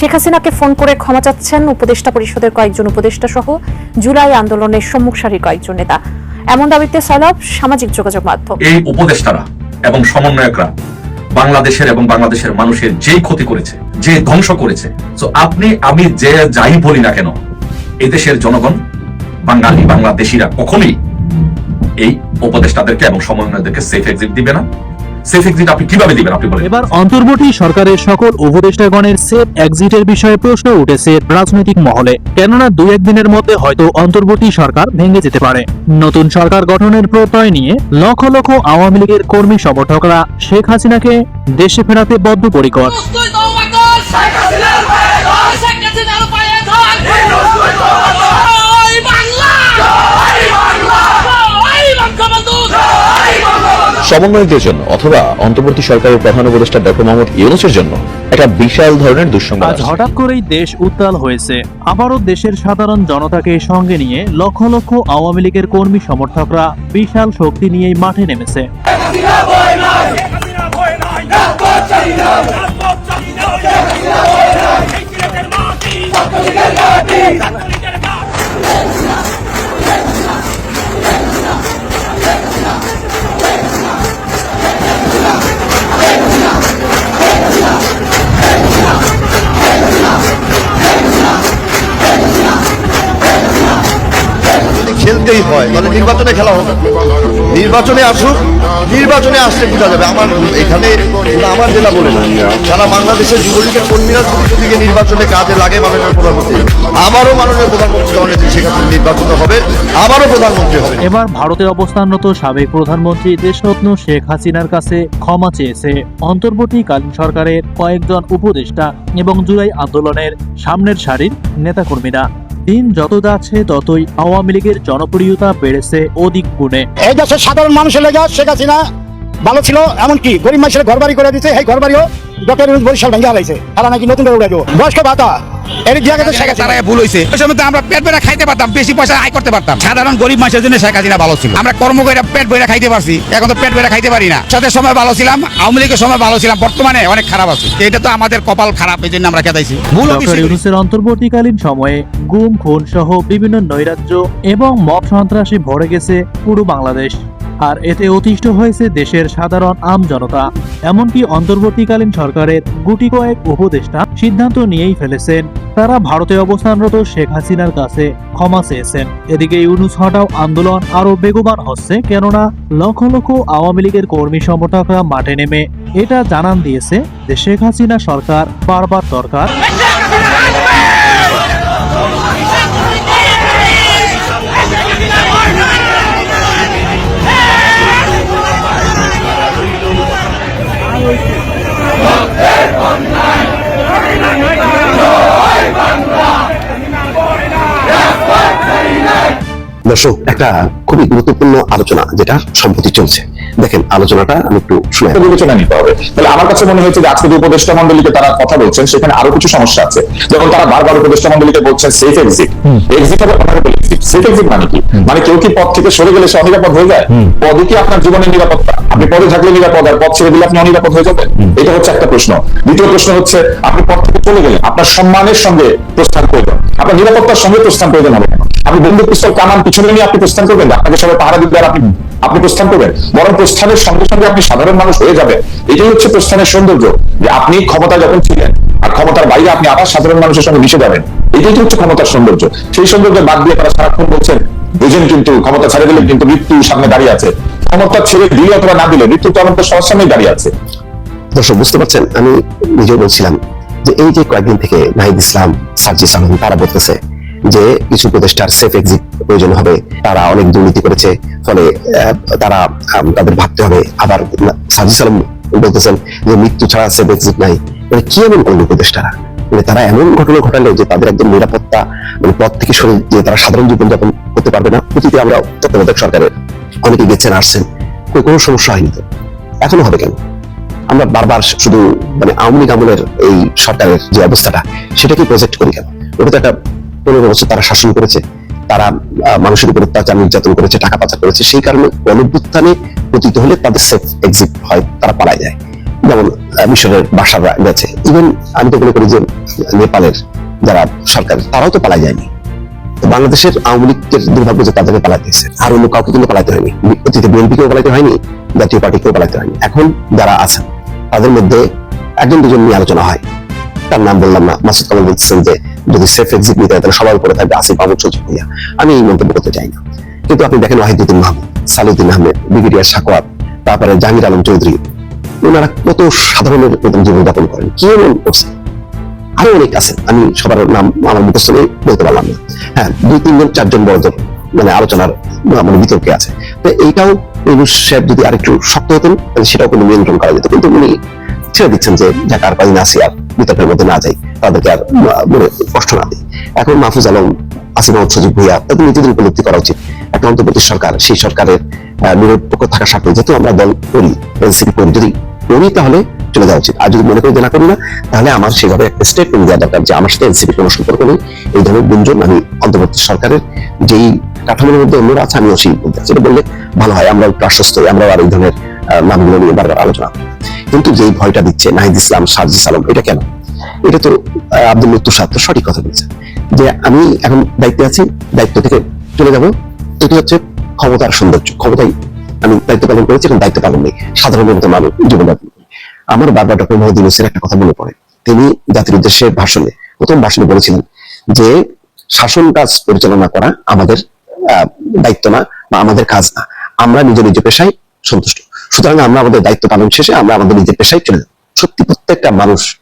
শেখ হাসিনাকে ফোন করে ক্ষমা চাচ্ছেন উপদেষ্টা পরিষদের কয়েকজন উপদেষ্টা সহ জুলাই আন্দোলনের সম্মুখ সারির কয়েকজন নেতা। এমন দাবিতে সলভ সামাজিক যোগাযোগ মাধ্যম। এই উপদেষ্টারা এবং সমন্বয়করা বাংলাদেশের এবং বাংলাদেশের মানুষের যেই ক্ষতি করেছে, যে ধ্বংস করেছে তো আপনি, আমি যে যাই বলি না কেন, এদেশের জনগণ, বাঙালি, বাংলাদেশিরা কখনোই এই উপদেষ্টাদেরকে এবং সমন্বয়দেরকে সেফ এক্সিট দিবে না। সেফ এক্সিট আপনি কীভাবে দিবেন আপনি বলেন এবার অন্তর্বর্তী সরকারের সকল উপদেষ্টাগণের সেফ এক্সিটের বিষয়ে প্রশ্ন উঠেছে রাজনৈতিক মহলে কেননা দুই একদিনের মধ্যে হয়তো অন্তর্বর্তী সরকার ভেঙে যেতে পারে নতুন সরকার গঠনের প্রত্যয় নিয়ে লক্ষ লক্ষ আওয়ামী লীগের কর্মী সমর্থকরা শেখ হাসিনাকে দেশে ফেরাতে বদ্ধপরিকর শেখ হাসিনার সমন্বয়কদের জন্য অথবা অন্তর্বর্তী সরকারের প্রধান উপদেষ্টা ডক্টর মোহাম্মদ ইউনুসের জন্য একটা বিশাল ধরনের দুঃসংবাদ আজ হঠাৎ করেই দেশ উত্তাল হয়েছে। আবারও দেশের সাধারণ জনতাকে সঙ্গে নিয়ে লক্ষ লক্ষ আওয়ামী লীগের কর্মী সমর্থকরা বিশাল শক্তি নিয়েই মাঠে নেমেছে। যদি খেলতেই হয়। তাহলে নির্বাচনে খেলা হবে। নির্বাচনে আসুক, নির্বাচনে আসলে বোঝা যাবে। আমার এখানে আমার জেলা বলে না। সারা বাংলাদেশের যুবলীগের কর্মীরা দিকে নির্বাচনে কাজে লাগে মাননীয় প্রধানমন্ত্রী। আবারও মাননীয় প্রধানমন্ত্রী জননেত্রী হাসিনা নির্বাচিত হবে। আবারও প্রধানমন্ত্রী হবে। এবার ভারতে অবস্থানরত সাবেক প্রধানমন্ত্রী দেশরত্ন শেখ হাসিনার কাছে ক্ষমা চেয়েছে। অন্তর্বর্তীকালীন সরকারের কয়েকজন উপদেষ্টা এবং জুলাই আন্দোলনের সামনের সারির নেতাকর্মীরা। দিন যত যাচ্ছে ততই আওয়ামী লীগের জনপ্রিয়তা বেড়েছে অধিক গুণে। এই দেশের সাধারণ মানুষের লেগে শেখ হাসিনা ভালো ছিল, এমনকি গরিব মানুষের ঘর বাড়ি করে দিচ্ছে এই ঘর বাড়িও ডক্টর বরিশাল ভেঙে হারাইছে তারা নাকি নতুন করে উড়ে দেবো বয়স্ক ভাতা। এর দিয়া গেছে শেখ হাসিনা। ভুল হয়েছে ওই সময় তো আমরা পেট ভরে খাইতে পারতাম বেশি পয়সা আয় করতে পারতাম। সাধারণ গরিব মানুষের জন্য শেখ হাসিনা ভালো ছিল। আমরা কর্ম করে পেট ভরে খাইতে পারছি এখন তো পেট ভরে খাইতে পারি না। সাথে সময় ভালো ছিলাম আওয়ামী লীগের সময় ভালো ছিলাম বর্তমানে অনেক খারাপ আছে। এটা তো আমাদের কপাল খারাপ এই জন্য আমরা খেতাইছি। ভুল ইউনুসের অন্তর্বর্তীকালীন সময়ে গুম খুন সহ বিভিন্ন নৈরাজ্য এবং মব সন্ত্রাসী ভরে গেছে পুরো বাংলাদেশ। আর এতে অতিষ্ঠ হয়েছে দেশের সাধারণ আম জনতা। এমনকি অন্তর্বর্তীকালীন সরকারের গুটি কয়েক উপদেষ্টা সিদ্ধান্ত নিয়েই ফেলেছেন। তারা ভারতে অবস্থানরত শেখ হাসিনার কাছে ক্ষমা চেয়েছেন। এদিকে ইউনুস হটাও আন্দোলন আরও বেগবান হচ্ছে, কেননা লক্ষ লক্ষ আওয়ামী লীগের কর্মী সমর্থকরা মাঠে নেমে এটা জানান দিয়েছে যে শেখ হাসিনা সরকার বারবার দরকার। দর্শক একটা খুবই গুরুত্বপূর্ণ আলোচনা যেটা সম্প্রতি চলছে। দেখেন আলোচনাটা আমি একটু শুনে বিবেচনা নিতে হবে। তাহলে আমার কাছে মনে হয়েছে যে আজকে যে উপদেষ্টা মন্ডলীকে তারা কথা বলছেন সেখানে আরও কিছু সমস্যা আছে। যেমন তারা বারবার উপদেষ্টা মন্ডলীকে বলছেন সেফ এক্সিট এক্সিট হবে অনারেবল এক্সিট সেফ এক্সিট মানে কি? মানে কেউ কি পদ থেকে সরে গেলে সে অনিরাপদ হয়ে যায়? পদে কি আপনার জীবনের নিরাপত্তা? আপনি পদে থাকলে নিরাপদ আর পদ ছেড়ে দিলে আপনি অনিরাপদ হয়ে যাবেন? এটা হচ্ছে একটা প্রশ্ন। দ্বিতীয় প্রশ্ন হচ্ছে আপনি পদ থেকে চলে গেলেন আপনার সম্মানের সঙ্গে প্রস্থান প্রয়োজন। আপনার নিরাপত্তার সঙ্গে প্রস্থান প্রয়োজন হবে। আপনি বন্দুক, পিস্তল, কামান পিছনে নিয়ে আপনি প্রস্থান করবেন না। আপনাকে সবাই পাহারা আর আপনি আপনি প্রস্থান করবেন। বরং প্রস্থানের সঙ্গে সঙ্গে আপনি সাধারণ মানুষ হয়ে যাবেন। এটাই হচ্ছে প্রস্থানের সৌন্দর্য। যে আপনি ক্ষমতা যখন ছিলেন আর ক্ষমতার বাইরে আপনি আবার সাধারণ মানুষের সঙ্গে মিশে যাবেন, এটাই হচ্ছে ক্ষমতার সৌন্দর্য। সেই সৌন্দর্য বাদ দিয়ে তারা সারাক্ষণ বলছেন বুঝেন কিন্তু ক্ষমতা ছেড়ে দিলে কিন্তু মৃত্যু সামনে দাঁড়িয়ে আছে। ক্ষমতা ছেড়ে দিলে অথবা না দিলে মৃত্যু তো আমাদের সবার সামনেই দাঁড়িয়ে আছে। দর্শক, বুঝতে পারছেন, আমি নিজেও বলছিলাম যে এই যে কয়েকদিন থেকে নাহিদ ইসলাম সার্জি সালাম তারা বলতেছে যে কিছু উপদেষ্টার সেফ এক্সিট প্রয়োজন হবে, তারা অনেক দুর্নীতি করেছে, ফলে তারা তাদের ভাবতে হবে। আবার সার্জি সালাম বলতেছেন যে মৃত্যু ছাড়া সেফ এক্সিট নাই। মানে কি এমন করল উপদেষ্টারা মানে তারা এমন ঘটনা ঘটালো যে তাদের একদম নিরাপত্তা মানে পথ থেকে সরে যে তারা সাধারণ জীবনযাপন করতে পারবে না। অতীতে আমরা তত্ত্বাবধায়ক সরকারের অনেকে গেছেন, আসছেন কোনো সমস্যা হয়নি তো। এখনও হবে কেন? আমরা বারবার শুধু মানে আওয়ামী লীগ আমলের এই সরকারের যে অবস্থাটা সেটাকে প্রজেক্ট করি কেন? ওটা তো একটা পনেরো বছর তারা শাসন করেছে, তারা মানুষের উপর অত্যাচার, নির্যাতন করেছে, টাকা পাচার করেছে, সেই কারণে গণভ্যুত্থানে পতিত হলে তাদের সেফ এক্সিট হয়, তারা পালায় যায়। যেমন মিশরের বাসাররা গেছে। ইভেন আমি তো মনে করি যে নেপালের যারা সরকার, তারাও তো পালাই যায়নি। বাংলাদেশের আওয়ামী লীগের দুর্ভাগ্য যে তাদেরকে পালাতে হয়েছে, আর অন্য কাউকে কিন্তু পালাতে হয়নি। অতীতে বিএনপিকেও পালাতে হয়নি, জাতীয় পার্টিকেও পালাতে হয়নি। এখন যারা আছেন তাদের মধ্যে একজন দুজন নিয়ে আলোচনা হয়। তার নাম বললাম না, মাসুদ কামাল বলছেন যে, যদি সেফ এক্সিট নিতে হয় তাহলে সবার উপরে থাকবে আসিফ মাহমুদ সজিব ভুইয়া আমি এই মন্তব্য করতে চাই না। কিন্তু আপনি দেখেন ওয়াহিদুদ্দিন মাহমুদ সালিউদ্দিন আহমেদ ব্রিগেডিয়ার সাকোয়াত, তারপরে জাহাঙ্গীর আলম চৌধুরী, ওনারা কত সাধারণের মতন জীবনযাপন করেন, কি এমন করছে? আরও অনেক আছে আমি সবার নাম, আমার মুখস্থ নেই, বলতে পারলাম না। হ্যাঁ দুই, তিনজন, চারজন বড়দের মানে আলোচনার মানে বিতর্কে আছে। তো এইটাও ইউনুস সাহেব যদি আরেকটু শক্ত হতেন, তাহলে সেটাও কোনো নিয়ন্ত্রণ করা যেত। কিন্তু উনি ছেড়ে দিচ্ছেন যে, যাকে, আর কদিন আসি আর বিতর্কের মধ্যে না যাই, তাদেরকে আর মনে কষ্ট না দিই। এখন মাহফুজ আলম, আসিফ মোহাম্মদ সজিব ভুইয়া, তাদের নিজেদের উপলব্ধি করা উচিত। একটা অন্তর্বর্তী সরকার, সেই সরকারের নিরপেক্ষ থাকা সাথে যেহেতু আমরা দল করি, এনসিপি করি, যদি করি তাহলে চলে যাওয়া উচিত। আর যদি মনে করি যে করি না, তাহলে আমার সেভাবে একটা স্টেটমেন্ট দেওয়া দরকার যে আমার সাথে এনসিপি কোনো সম্পর্ক নেই। এই ধরনের গুঞ্জন আমি অন্তর্বর্তী সরকারের যেই কাঠামোর মধ্যে অন্যরা আছে, আমিও সেই সেটা বললে ভালো হয়। আমরা একটু আশ্বস্ত হই, আমরাও আর এই ধরনের নামগুলো নিয়ে বারবার আলোচনা। কিন্তু যেই ভয়টা দিচ্ছে, নাহিদ ইসলাম সার্জিস আলম, এটা কেন? এটা তো আব্দুল সাহেব তো সঠিক কথা বলছে যে আমি এখন দায়িত্বে আছি, দায়িত্ব থেকে চলে যাব। এটি হচ্ছে ক্ষমতার সৌন্দর্য। ক্ষমতাই আমি দায়িত্ব পালন করেছি এবং দায়িত্ব পালন নেই। সাধারণের মতো মানুষ, জীবনযাপন আমার বারবার ডক্টর মোহাম্মদ ইউনুসের একটা কথা মনে পড়ে। তিনি জাতির উদ্দেশ্যে ভাষণে প্রথম ভাষণে বলেছিলেন যে, শাসন কাজ পরিচালনা করা আমাদের দায়িত্ব না বা আমাদের কাজ না। আমরা নিজের নিজের পেশায় সন্তুষ্ট। সুতরাং আমরা আমাদের দায়িত্ব পালন শেষে আমরা আমাদের নিজের পেশায় চলে যাব সত্যি প্রত্যেকটা মানুষ